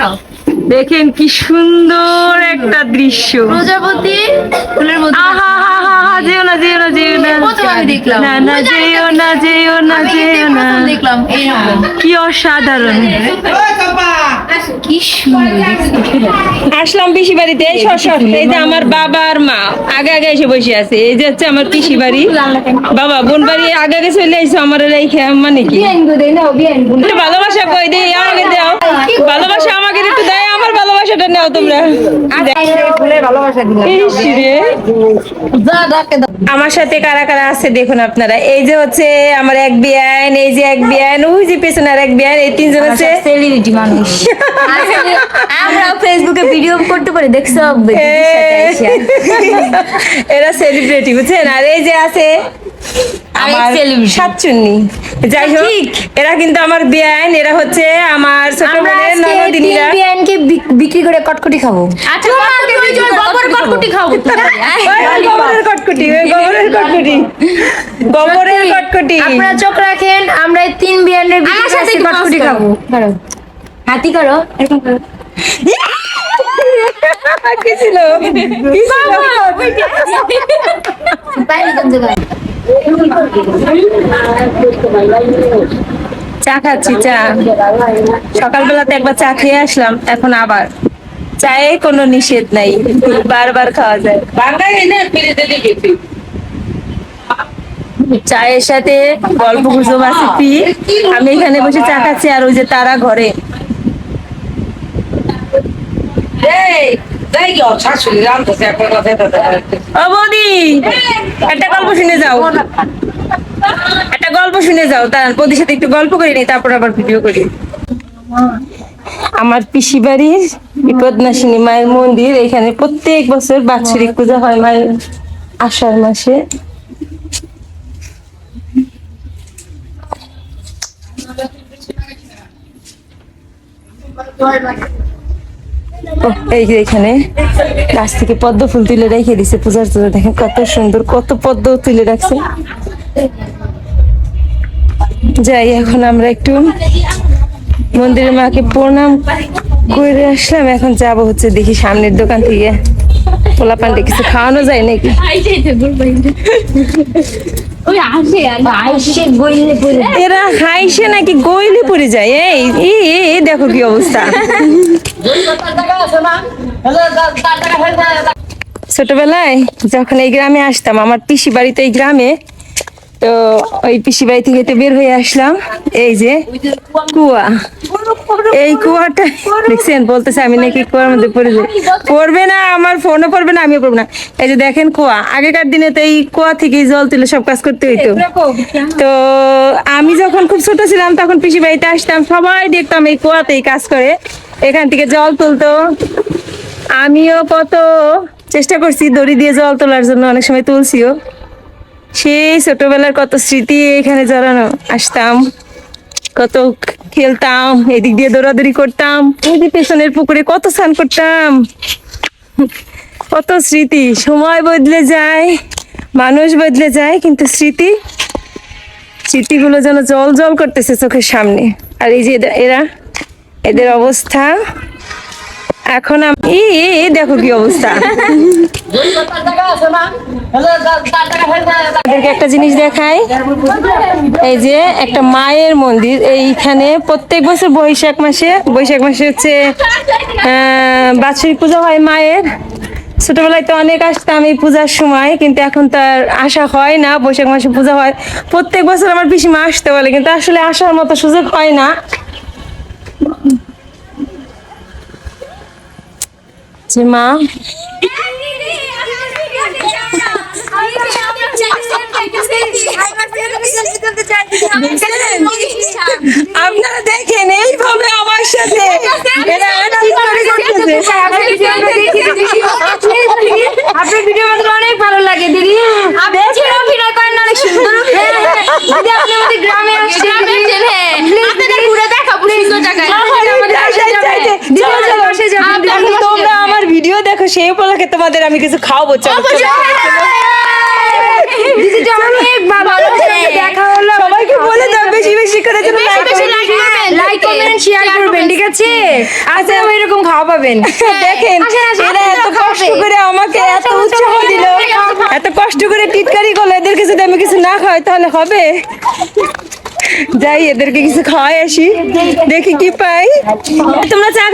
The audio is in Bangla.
দেখাও। দেখেন কি সুন্দর একটা দৃশ্য। প্রজাপতি ফুলের মধ্যে আহা হা হা হা যেও না যেও না যেও না দেখলাম। না না যেও না যেও না যেও না। দেখলাম এইরকম কি অসাধারণ। কি আসলাম পিসি বাড়িতে এই সর সর। এই যে আমার বাবা আর মা আগে আগে এসে বসে আছে। এই যে হচ্ছে আমার পিসি বাড়ি। বাবা বোন বাড়ি আগে আগে চলে আইসো আমার রেখে মানে কি? একটু ভালোবাসা কই দে আমাকে দাও ভালোবাসা আমাকে একটু দেয় আমার নাও তোমরা। আমার সাথে কারা কারা আছে দেখুন আপনারা। এই যে হচ্ছে আমার এক বিয়ান এই যে এক বিয়ান ওই যে পেছনে আর এক বিয়ান এই তিনজন হচ্ছে সেলিব্রিটি মানুষ। আমরা ফেসবুকে ভিডিও করতে পারি দেখছ? এরা সেলিব্রিটি বুঝছেন? আর এই যে আছে আমার। সাতচুন্নি। যাই হোক এরা কিন্তু আমার বিয়ান এরা হচ্ছে আমার বিয়ানকে বিক্রি করে কটকটি খাব? আচ্ছা তোমাকে ওই গোবর কটকুটি খাব। ওই গোবরের কটকটি গোবরের কটকটি। গোবরের কটকটি। আপনারা চোখ রাখেন আমরা এই তিন বিয়ানের বিক্রি করে কটকটি খাব। করো। হাতি করো। এরকম করো। কি ছিল। কি ছিল? চা খাচ্ছি চা। সকালবেলাতে একবার চা খেয়ে আসলাম এখন আবার। চায়ে কোনো নিষেধ নাই বারবার খাওয়া যায়। চায়ের সাথে গল্প গুজব আছে পি আমি এখানে বসে চা খাচ্ছি আর ওই যে তারা ঘরে। ও বৌদি একটা গল্প শুনে যাও। একটা গল্প শুনে যাও তার বৌদির সাথে একটু গল্প করে নিই, তারপর আবার ভিডিও করি। আমার পিসি বাড়ির বিপদনাশিনী মায়ের মন্দির, এখানে প্রত্যেক বছর বাৎসরিক পূজা হয় মায়ের আষাঢ় মাসে। এই যে এখানে গাছ থেকে পদ্ম ফুল তুলে রেখে দিছে পূজার জন্য। দেখেন কত সুন্দর, কত পদ্ম তুলে রাখছে। যাই এখন আমরা একটু মন্দিরের মাকে প্রণাম করে আসলাম। এখন যাব হচ্ছে দেখি সামনের দোকান থেকে। পোলা পান্ডে কিছু খাওয়ানো যায় নাকি? এরা হাইসে নাকি গইলে পড়ে যায়? এই দেখো কি অবস্থা। ছোটবেলায় যখন এই গ্রামে আসতাম আমার পিসি বাড়িতে এই গ্রামে তো ওই পিসি বাড়ি থেকে তো বের হয়ে আসলাম। এই যে কুয়া। এই কুয়াটা দেখছেন বলতেছে আমি নাকি কুয়ার মধ্যে পড়ে যাই। পড়বে না আমার ফোনও পড়বে না আমিও পড়ব না। এই যে দেখেন কুয়া আগেকার দিনে তো এই কুয়া থেকেই জল তুলে সব কাজ করতে হইতো। তো আমি যখন খুব ছোট ছিলাম তখন পিসি বাড়িতে আসতাম সবাই দেখতাম এই কুয়াতেই কাজ করে। এখান থেকে জল তুলতো। আমিও কত চেষ্টা করছি দড়ি দিয়ে জল তোলার জন্য অনেক সময় তুলছিও। সেই ছোটবেলার কত স্মৃতি এখানে জড়ানো। আসতাম, কত খেলতাম, এদিক দিয়ে দৌড়াদৌড়ি করতাম, ওই পেছনের পুকুরে কত স্নান করতাম। কত স্মৃতি, সময় বদলে যায়, মানুষ বদলে যায়, কিন্তু স্মৃতি, স্মৃতিগুলো যেন জল জল করতেছে চোখের সামনে। আর এই যে এরা, এদের অবস্থা এখন আম- দেখো কি অবস্থা। একটা জিনিস দেখাই। এই যে একটা মায়ের মন্দির, এইখানে প্রত্যেক বছর বৈশাখ মাসে বৈশাখ মাসে হচ্ছে বাৎসরিক পূজা হয় মায়ের। ছোটবেলায় তো অনেক আসতাম এই পূজার সময়, কিন্তু এখন তার আসা হয় না, বৈশাখ মাসে পূজা হয়। প্রত্যেক বছর আমার পিসিমা আসতে বলে, কিন্তু আসলে আসার মতো সুযোগ হয় না। যে মা। আপনারা দেখেন এইভাবে আমার সাথে এরা ঠিক করে করতেছে। আপনার ভিডিও আমাদের অনেক ভালো লাগে দিদি আপনি যে অভিনয় করেন না, অনেক সুন্দর অভিনয়। দিদি আপনি আমাদের গ্রামে আসছেন আপনাদের ঘুরে দেখাবো সুন্দর জায়গায় যাই, যাই, যাই, যাই। চলো, চলো। বসে যাব। এখন তোমরা আমার ভিডিও দেখো সেই উপলক্ষে তোমাদের আমি কিছু খাওয়াবো চলো সবাইকে বলে দাও বেশি বেশি করে যেন করবেন। শেয়ার করবেন ঠিক আছে? আচ্ছা এরকম খাওয়া পাবেন। দেখেন আসেন, এরা এত কষ্ট করে আমাকে এত উৎসাহ দিল এত কষ্ট করে টিটকারি করল। এদেরকে যদি আমি কিছু না খাওয়াই তাহলে হবে? যাই এদেরকে কিছু খাওয়াই আসি। দেখি কি পাই। তোমরা চা